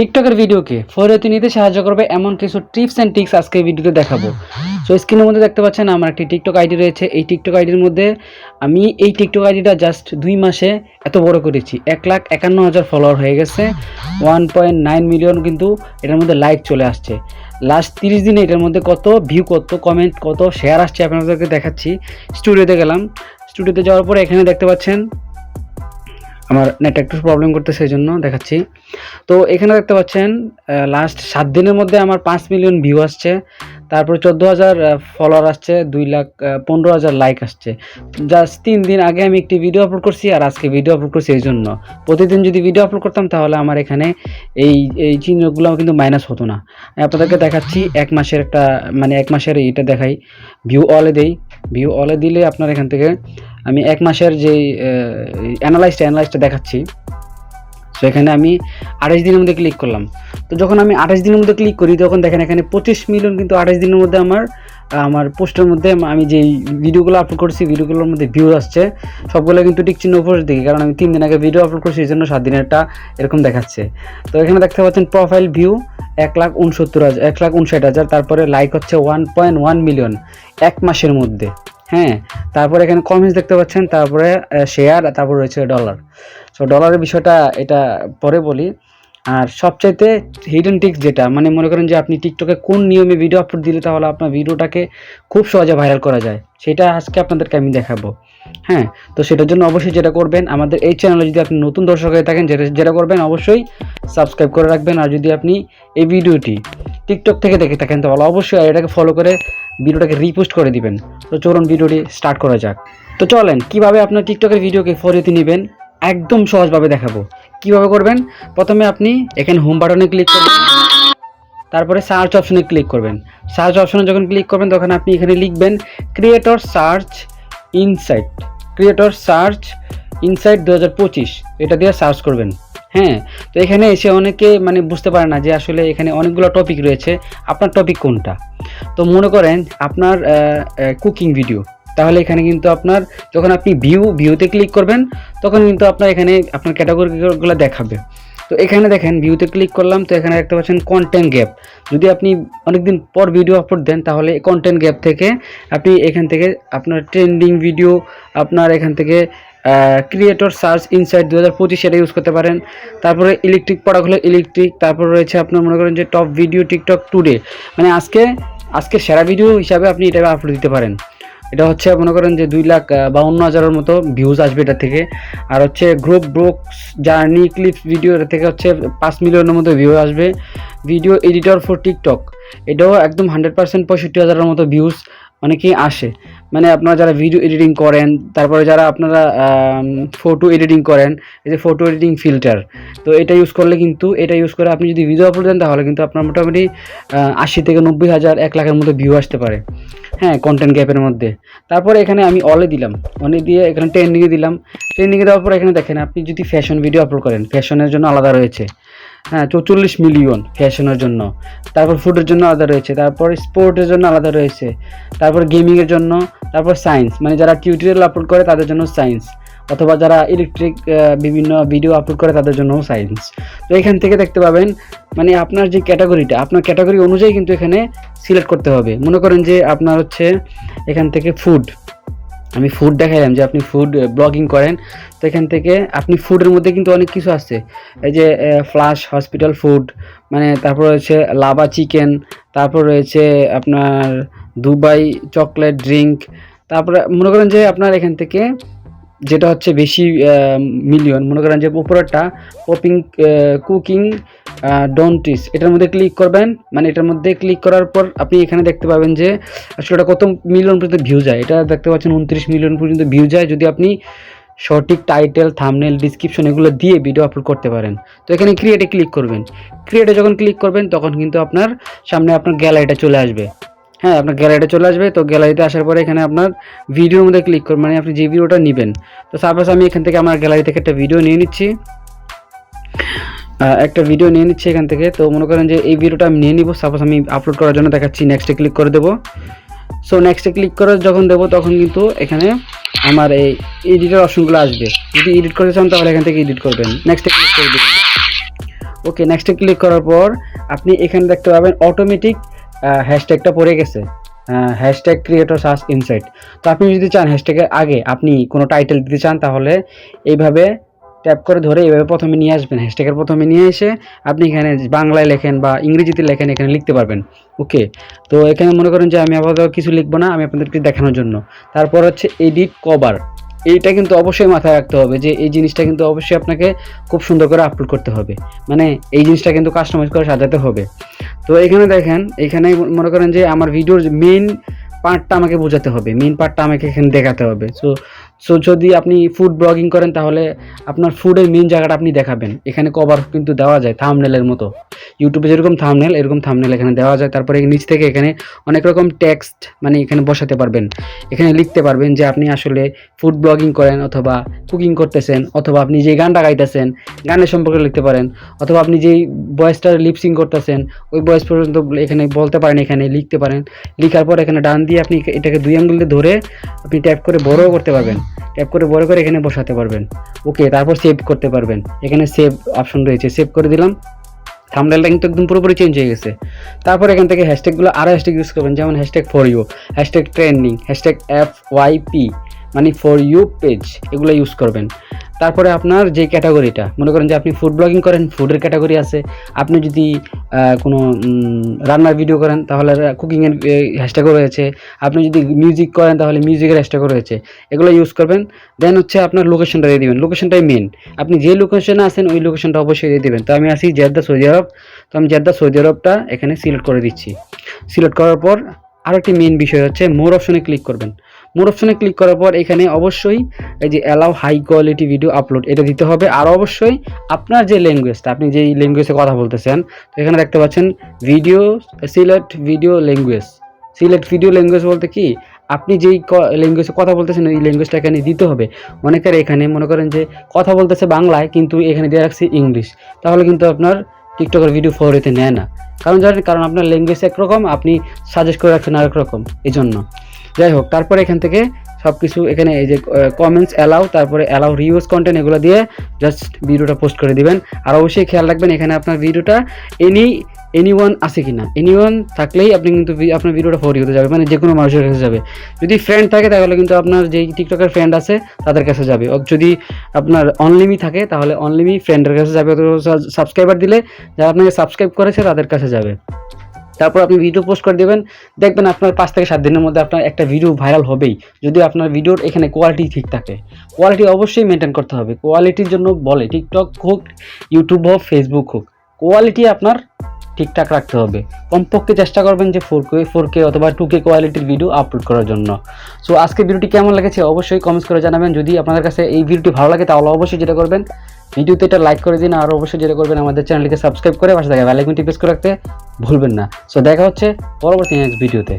টিকটকের ভিডিওকে ফরিয়তি নিতে সাহায্য করবে এমন কিছু টিপস অ্যান্ড ট্রিক্স আজকে ভিডিওতে দেখাবো। সো স্ক্রিনের মধ্যে দেখতে পাচ্ছেন, আমার একটি টিকটক আইডি রয়েছে। এই টিকটক আইডির মধ্যে আমি এই টিকটক আইডিটা জাস্ট দুই মাসে এত বড় করেছি। এক লাখ একান্ন হাজার ফলোয়ার হয়ে গেছে। ওয়ান পয়েন্ট নাইন মিলিয়ন কিন্তু এটার মধ্যে লাইক চলে আসছে। লাস্ট তিরিশ দিনে এটার মধ্যে কত ভিউ কত কমেন্ট কত শেয়ার আসছে আপনাদেরকে দেখাচ্ছি। স্টুডিওতে গেলাম। স্টুডিওতে যাওয়ার পরে এখানে দেখতে পাচ্ছেন আমার নেট একটু প্রবলেম করতে সেই জন্য দেখাচ্ছি। তো এখানে দেখতে পাচ্ছেন লাস্ট সাত দিনের মধ্যে আমার পাঁচ মিলিয়ন ভিউ আসছে। তারপরে চোদ্দ হাজার ফলোয়ার আসছে, দুই লাখ পনেরো হাজার লাইক আসছে। জাস্ট তিন দিন আগে আমি একটি ভিডিও আপলোড করছি আর আজকে ভিডিও আপলোড করছি এই জন্য। প্রতিদিন যদি ভিডিও আপলোড করতাম তাহলে আমার এখানে এই এই চিহ্নগুলো কিন্তু মাইনাস হতো না। আমি আপনাদেরকে দেখাচ্ছি, এক মাসের একটা মানে এক মাসের এইটা দেখাই। ভিউ অলে দেই। ভিউ অলে দিলে আপনার এখান থেকে আমি এক মাসের যেই অ্যানালাইজটা অ্যানালাইজটা দেখাচ্ছি। সো এখানে আমি আঠাশ দিনের মধ্যে ক্লিক করলাম। তো যখন আমি আঠাশ দিনের মধ্যে ক্লিক করি, তখন দেখেন এখানে পঁচিশ মিলিয়ন কিন্তু আঠাশ দিনের মধ্যে আমার আমার পোস্টের মধ্যে আমি যেই ভিডিওগুলো আপলোড করছি, ভিডিওগুলোর মধ্যে ভিউ আসছে, সবগুলো কিন্তু টিক চিহ্ন উপরে দেখি কারণ আমি তিন দিন আগে ভিডিও আপলোড করছি এই জন্য সাত দিনেরটা এরকম দেখাচ্ছে। তো এখানে দেখতে পাচ্ছেন প্রোফাইল ভিউ এক লাখ উনসত্তর হাজার এক লাখ উনষাট হাজার, তারপরে লাইক হচ্ছে ওয়ান পয়েন্ট ওয়ান মিলিয়ন এক মাসের মধ্যে হ্যাঁ? তারপরে এখানে কমেন্টস দেখতে পাচ্ছেন, তারপরে শেয়ার তারপর রয়েছে ডলার সো ডলারের বিষয়টা এটা পরে বলি। আর সবচাইতে হিডেন টিক্স যেটা মানে মনে করেন যে আপনি টিকটকে কোন নিয়মে ভিডিও আপলোড দিলে তাহলে আপনার ভিডিওটাকে খুব সহজে ভাইরাল করা যায়, সেটা আজকে আপনাদেরকে আমি দেখাবো। হ্যাঁ তো সেটার জন্য অবশ্যই যেটা করবেন, আমাদের এই চ্যানেলে যদি আপনি নতুন দর্শক হয়ে থাকেন, যেটা যেটা করবেন অবশ্যই সাবস্ক্রাইব করে রাখবেন। আর যদি আপনি এই ভিডিওটি টিকটক থেকে দেখে থাকেন, তাহলে অবশ্যই এটাকে ফলো করে ভিডিওটাকে রিপোস্ট করে দিবেন। তো চলুন ভিডিওটি স্টার্ট করা যাক। তো চলেন, কীভাবে আপনার টিকটকের ভিডিওকে ফরিতে নেবেন? একদম সহজভাবে দেখাবো। কীভাবে করবেন? প্রথমে আপনি এখানে হোম বাটনে ক্লিক করবেন। তারপরে সার্চ অপশনে ক্লিক করবেন। সার্চ অপশনে যখন ক্লিক করবেন, তখন আপনি এখানে লিখবেন creator search insight creator search insight দু হাজার পঁচিশ। এটা দিয়ে সার্চ করবেন। হ্যাঁ তো এখানে এসে অনেকে মানে বুঝতে পারে না যে আসলে এখানে অনেকগুলো টপিক রয়েছে। আপনার টপিক কোনটা? তো মনে করেন আপনার কুকিং ভিডিও তাহলে এখানে কিন্তু আপনার, যখন আপনি ভিউ ভিউতে ক্লিক করবেন, তখন কিন্তু আপনার এখানে, আপনার ক্যাটাগরিগুলো দেখাবে। তো এখানে দেখেন ভিউতে ক্লিক করলাম, তো এখানে দেখতে পাচ্ছেন কন্টেন্ট গ্যাপ যদি আপনি অনেকদিন পর ভিডিও আপলোড দেন, তাহলে কন্টেন্ট গ্যাপ থেকে আপনি এখান থেকে আপনার ট্রেন্ডিং ভিডিও আপনার এখান থেকে ক্রিয়েটর সার্চ ইনসাইট দু হাজার পঁচিশ এটা ইউজ করতে পারেন। তারপরে ইলেকট্রিক প্রোডাক্ট হলো ইলেকট্রিক তারপর রয়েছে আপনার মনে করেন যে টপ ভিডিও টিকটক টুডে মানে আজকে আজকে সেরা ভিডিও হিসাবে আপনি এটা আপলোড দিতে পারেন। এটা হচ্ছে, মনে করেন যে দুই লাখ বাউন্ন হাজারের মতো ভিউজ আসবে এটা থেকে। আর হচ্ছে group brooks journey clips video এটা থেকে হচ্ছে পাঁচ মিলিয়নের মতো ভিউ আসবে। ভিডিও এডিটর ফর টিকটক এটাও একদম হান্ড্রেড পার্সেন্ট পঁয়ষট্টি হাজারের মতো ভিউজ অনেকেই আসে। মানে আপনারা যারা ভিডিও এডিটিং করেন, তারপরে যারা আপনারা ফটো এডিটিং করেন, এই যে ফটো এডিটিং ফিল্টার তো এটা ইউজ করলে কিন্তু, এটা ইউজ করে আপনি যদি ভিডিও আপলোড দেন, তাহলে কিন্তু আপনার মোটামুটি আশি থেকে নব্বই হাজার, এক লাখের মতো ভিউ আসতে পারে। হ্যাঁ কন্টেন্ট গ্যাপের মধ্যে। তারপরে এখানে আমি অলে দিলাম। অলে দিয়ে এখানে ট্রেন্ডিংয়ে দিলাম। ট্রেন্ডিংয়ে দেওয়ার পর এখানে দেখেন, আপনি যদি ফ্যাশন ভিডিও আপলোড করেন ফ্যাশনের জন্য আলাদা রয়েছে। হ্যাঁ চৌচল্লিশ মিলিয়ন ফ্যাশনের জন্য। তারপর ফুডের জন্য আলাদা রয়েছে, তারপর স্পোর্টের জন্য আলাদা রয়েছে, তারপর গেমিংয়ের জন্য, তারপর সায়েন্স মানে যারা টিউটোরিয়াল আপলোড করে তাদের জন্য সায়েন্স অথবা যারা ইলেকট্রিক বিভিন্ন ভিডিও আপলোড করে তাদের জন্য সায়েন্স তো এখান থেকে দেখতে পাবেন মানে আপনার যে ক্যাটাগরিটা আপনার ক্যাটাগরি অনুযায়ী কিন্তু এখানে সিলেক্ট করতে হবে। মনে করেন যে আপনার হচ্ছে এখান থেকে ফুড আমি ফুড দেখাইলাম যে আপনি ফুড ব্লগিং করেন, তো এখান থেকে আপনি ফুডের মধ্যে কিন্তু অনেক কিছু আছে। এই যে ফ্লাশ হসপিটাল ফুড মানে তারপর রয়েছে লাভা চিকেন তারপর রয়েছে আপনার দুবাই চকলেট ড্রিঙ্ক তারপরে মনে করেন যে আপনার এখান থেকে যেটা হচ্ছে বেশি মিলিয়ন মনে করেন যে উপরেরটা পপিং কুকিং ডন্টিস এটার মধ্যে ক্লিক করবেন মানে এটার মধ্যে ক্লিক করার পর আপনি এখানে দেখতে পাবেন যে আসলে এটা কত মিলিয়ন পর্যন্ত ভিউ যায়। এটা দেখতে পাচ্ছেন উনত্রিশ মিলিয়ন পর্যন্ত ভিউ যায় যদি আপনি সঠিক টাইটেল থামনেল ডিসক্রিপশন এগুলো দিয়ে ভিডিও আপলোড করতে পারেন। তো এখানে ক্রিয়েটে ক্লিক করবেন। ক্রিয়েটে যখন ক্লিক করবেন, তখন কিন্তু আপনার সামনে আপনার গ্যালারিটা চলে আসবে। হ্যাঁ আপনার গ্যালারিতে চলে আসবে। তো গ্যালারিতে আসার পরে এখানে আপনার ভিডিওর মধ্যে ক্লিক করবেন মানে আপনি যে ভিডিওটা নেবেন। তো সাপোজ আমি এখান থেকে আমার গ্যালারি থেকে একটা ভিডিও নিয়ে নিচ্ছি। একটা ভিডিও নিয়ে নিচ্ছি এখান থেকে। তো মনে করেন যে এই ভিডিওটা আমি নিয়ে নিব সাপোজ আমি আপলোড করার জন্য দেখাচ্ছি নেক্সটে ক্লিক করে দেবো। সো নেক্সটে ক্লিক করে যখন দেবো, তখন কিন্তু এখানে আমার এই এডিটের অপশনগুলো আসবে। যদি এডিট করতে চান, তাহলে এখান থেকে এডিট করবেন। নেক্সটে ক্লিক করে দেবেন। ওকে নেক্সটে ক্লিক করার পর আপনি এখানে দেখতে পাবেন অটোমেটিক হ্যাশট্যাগটা পড়ে গেছে। হ্যাশট্যাগ ক্রিয়েটর সার্চ ইনসাইট তো আপনি যদি চান হ্যাশট্যাগের আগে আপনি কোনো টাইটেল দিতে চান, তাহলে এইভাবে ট্যাপ করে ধরে এইভাবে প্রথমে নিয়ে আসবেন। হ্যাশট্যাগের প্রথমে নিয়ে এসে আপনি এখানে বাংলায় লেখেন বা ইংরেজিতে লেখেন, এখানে লিখতে পারবেন। ওকে তো এখানে মনে করেন যে আমি আপাতত কিছু লিখব না, আমি আপনাদেরকে দেখানোর জন্য। তারপর হচ্ছে এডিট কভার এইটা কিন্তু অবশ্যই মাথায় রাখতে হবে যে এই জিনিসটা কিন্তু অবশ্যই আপনাকে খুব সুন্দর করে আপলোড করতে হবে। মানে এই জিনিসটা কিন্তু কাস্টমাইজ করে সাজাতে হবে। তো এখানে দেখেন, এখানে মনে করেন যে আমার ভিডিওর মেইন পার্টটা আমাকে বোঝাতে হবে। মেইন পার্টটা আমাকে এখানে দেখাতে হবে। সো সো যদি আপনি ফুড ব্লগিং করেন, তাহলে আপনার ফুডের মেন জায়গাটা আপনি দেখাবেন। এখানে কভার কিন্তু দেওয়া যায় থামনেলের মতো। ইউটিউবে যেরকম থামনেল এরকম থামনেল এখানে দেওয়া যায়। তারপরে নিচ থেকে এখানে অনেক রকম টেক্সট মানে এখানে বসাতে পারবেন। এখানে লিখতে পারবেন যে আপনি আসলে ফুড ব্লগিং করেন অথবা কুকিং করতেছেন, অথবা আপনি যে গানটা গাইতেছেন, গানের সম্পর্কে লিখতে পারেন, অথবা আপনি যেই ভয়েসটা লিপসিং করতেছেন, ওই ভয়েস পর্যন্ত এখানে বলতে পারেন, এখানে লিখতে পারেন। লিখার পর এখানে ডান দিয়ে আপনি এটাকে দুই আঙ্গুল ধরে আপনি ট্যাপ করে বড়ও করতে পারবেন। ট্যাপ করে বড় করে এখানে বসাতে পারবেন। ওকে তারপর সেভ করতে পারবেন। এখানে সেভ অপশন রয়েছে। সেভ করে দিলাম। থামডেলটা কিন্তু একদম পুরোপুরি চেঞ্জ হয়ে গেছে। তারপর এখান থেকে হ্যাশট্যাগুলো আরও হ্যাশট্যাগ ইউজ করবেন। যেমন hashtag for you hashtag trending hashtag F Y P মানে ফর ইউ পেজ এগুলো ইউজ করবেন। তারপরে আপনার যে ক্যাটাগরিটা, মনে করেন যে আপনি ফুড ব্লগিং করেন ফুডের ক্যাটাগরি আছে। আপনি যদি কোনো রান্নার ভিডিও করেন, তাহলে কুকিংয়ের হ্যাশট্যাগও রয়েছে। আপনি যদি মিউজিক করেন, তাহলে মিউজিকের হ্যাশট্যাগও রয়েছে। এগুলো ইউজ করবেন। দেন হচ্ছে আপনার লোকেশনটা দিয়ে দেবেন। লোকেশনটাই মেন আপনি যে লোকেশনে আছেন, ওই লোকেশনটা অবশ্যই দিয়ে দেবেন। তো আমি আছি জেদ্দা, সৌদি আরব। তো আমি জেদ্দা, সৌদি আরবটা এখানে সিলেক্ট করে দিচ্ছি। সিলেক্ট করার পর আরও একটি মেন বিষয় হচ্ছে মোর অপশনে ক্লিক করবেন। মোর অপশনে ক্লিক করার পর এখানে অবশ্যই এই যে allow high quality video upload এটা দিতে হবে। আর অবশ্যই আপনার যে ল্যাঙ্গুয়েজটা আপনি যেই ল্যাঙ্গুয়েজে কথা বলতেছেন, তো এখানে দেখতে পাচ্ছেন video select video language select video language বলতে কি? আপনি যেই ল্যাঙ্গুয়েজে কথা বলতেছেন, ওই ল্যাঙ্গুয়েজটা এখানে দিতে হবে। অনেকের এখানে মনে করেন যে কথা বলতেছে বাংলায়, কিন্তু এখানে দিয়ে রাখছে ইংলিশ। তাহলে কিন্তু আপনার টিকটকের ভিডিও ফলোতে নেয় না। কারণ জানেন, কারণ আপনার ল্যাঙ্গুয়েজ একরকম, আপনি সাজেস্ট করে রাখছেন আরেক রকম। এই জন্য যাই হোক, তারপরে এখান থেকে সব কিছু এখানে এই যে কমেন্টস অ্যালাউ তারপরে অ্যালাউ রিউজ কন্টেন্ট এগুলো দিয়ে জাস্ট ভিডিওটা পোস্ট করে দিবেন। আর অবশ্যই খেয়াল রাখবেন, এখানে আপনার ভিডিওটা এনি এনি ওয়ান আছে কিনা। এনি ওয়ান থাকলেই আপনি কিন্তু আপনার ভিডিওটা ফরি হতে যাবে মানে যে কোনো মানুষের কাছে যাবে। যদি ফ্রেন্ড থাকে, তাহলে কিন্তু আপনার যেই টিকটকের ফ্রেন্ড আছে, তাদের কাছে যাবে। যদি আপনার অনলিমি থাকে, তাহলে অনলিমি ফ্রেন্ডের কাছে যাবে সাবস্ক্রাইবার দিলে, যারা আপনাকে সাবস্ক্রাইব করেছে, তাদের কাছে যাবে। তারপর আপনি ভিডিও পোস্ট করে দেবেন। দেখবেন আপনার পাঁচ থেকে সাত দিনের মধ্যে আপনার একটা ভিডিও ভাইরাল হবেই। যদি আপনার ভিডিওর এখানে কোয়ালিটি ঠিক থাকে। কোয়ালিটি অবশ্যই মেনটেন করতে হবে। কোয়ালিটির জন্য বলে টিকটক হোক ইউটিউব হোক ফেসবুক হোক কোয়ালিটি আপনার ঠিকঠাক রাখতে হবে। কমপক্ষে চেষ্টা করবেন যে ফোর কে ফোর কে অথবা টু কে কোয়ালিটির ভিডিও আপলোড করার জন্য। সো আজকে ভিডিওটি কেমন লেগেছে অবশ্যই কমেন্টস করে জানাবেন। যদি আপনাদের কাছে এই ভিডিওটি ভালো লাগে, তাহলে অবশ্যই যেটা করবেন ভিডিওতে এটা লাইক করে দিন, আর অবশ্যই যেটা করবেন আমাদের চ্যানেলটিকে সাবস্ক্রাইব করে পাশে থাকা বেলাইকনটি প্রেস করে রাখতে ভুলবেন না। সো দেখা হচ্ছে পরবর্তী নেক্সট ভিডিওতে